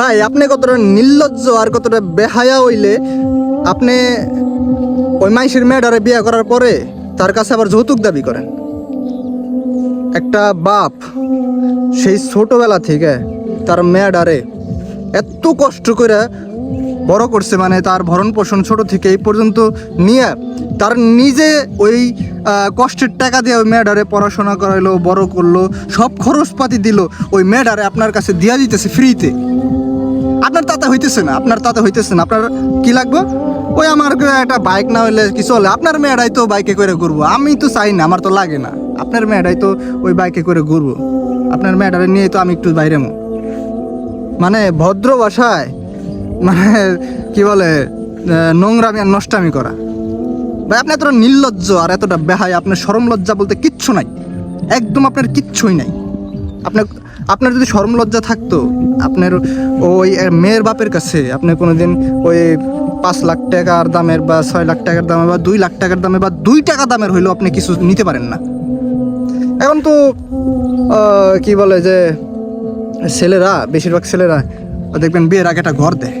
ভাই, আপনি কতটা নির্লজ্জ আর কতটা বেহায়া হইলে আপনি ওই মাইসের মেয়েটারে বিয়ে করার পরে তার কাছে আবার যৌতুক দাবি করেন। একটা বাপ, সেই ছোটবেলা থেকে তার মেয়েটারে এত কষ্ট করে বড় করছে মানে তার ভরণ পোষণ ছোট থেকে এই পর্যন্ত নিয়ে তার নিজে ওই কষ্টের টাকা দিয়ে ওই মেয়েটারে পড়াশোনা করাইলো, বড় করল, সব খরচপাতি দিল, ওই মেয়েটারে আপনার কাছে দিয়া দিতেছে ফ্রিতে আপনার তাতে হইতেছে না, আপনার তাতে হইতেছে না। আপনার কি লাগবে? ওই আমার একটা বাইক না হইলে কি চলে? আপনার মেয়েরাই তো বাইকে করে ঘুরবো। আমি তো চাই না, আমার তো লাগে না। আপনার মেয়েরাই তো ওই বাইকে করে ঘুরবো। আপনার মেয়েটারে নিয়ে তো আমি একটু বাইরে মানে ভদ্র ভাষায় মানে কি বলে নোংরামি আর নষ্টামি করা। ভাই, আপনি এতটা নির্লজ্জ আর এতটা বেহায়, আপনার সরম লজ্জা বলতে কিচ্ছু নাই। একদম আপনার কিচ্ছুই নাই। আপনার আপনার যদি সরম লজ্জা থাকতো, আপনার ওই মেয়ের বাপের কাছে আপনি কোনো দিন ওই পাঁচ লাখ টাকার দামের বা ছয় লাখ টাকার দামে বা দুই লাখ টাকার দামে বা দুই টাকা দামের হইলেও আপনি কিছু নিতে পারেন না। এখন তো কি বলে যে, ছেলেরা, বেশিরভাগ ছেলেরা, দেখবেন বিয়ের আগে একটা ঘর দেয়।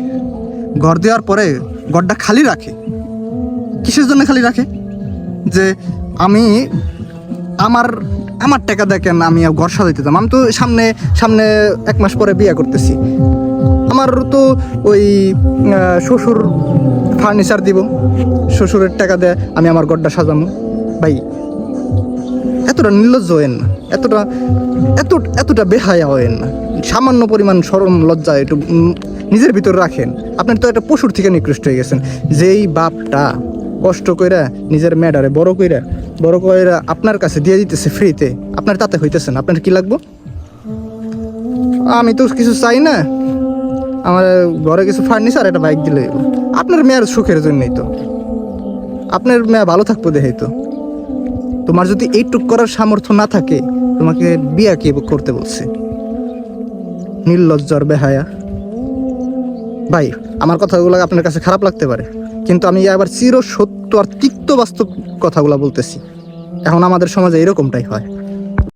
ঘর দেওয়ার পরে ঘরটা খালি রাখে। কিসের জন্য খালি রাখে? যে আমি আমার আমার টাকা দেখেন, আমি ঘর সাজাইতে দাম আমি তো সামনে সামনে এক মাস পরে বিয়ে করতেছি। আমার তো ওই শ্বশুর ফার্নিচার দিব। শ্বশুরের টাকা দেয় আমি আমার ঘরটা সাজাবো ভাই, এতটা নির্লজ্জ হয়েন না। এতটা, এত, এতটা বেহায়া হয়েন না। সামান্য পরিমাণ সরম, লজ্জা একটু নিজের ভিতর রাখেন। আপনার তো একটা পশুর থেকে নিকৃষ্ট হয়ে গেছেন। যেই বাপটা কষ্ট কইরা নিজের মেয়েটারে বড় কইরা বড় কইরা আপনার কাছে দিয়ে দিতেছে ফ্রিতে, আপনার তাতে হইতেছে না। আপনার কি লাগবো? আমি তো কিছু চাই না। আমার ঘরে কিছু ফার্নিচার একটা বাইক দিলে আপনার মেয়ের সুখের জন্যই তো। আপনার মেয়ে ভালো থাকব দেখেই তো। তোমার যদি এইটুক করার সামর্থ্য না থাকে, তোমাকে বিয়া কে করতে বলছে? নির্লজ্জর বেহায়া। ভাই, আমার কথাগুলো আপনার কাছে খারাপ লাগতে পারে, কিন্তু আমি আবার চির সত্য আর তিক্ত বাস্তব কথাগুলো বলতেছি। এখন আমাদের সমাজে এরকমটাই হয়।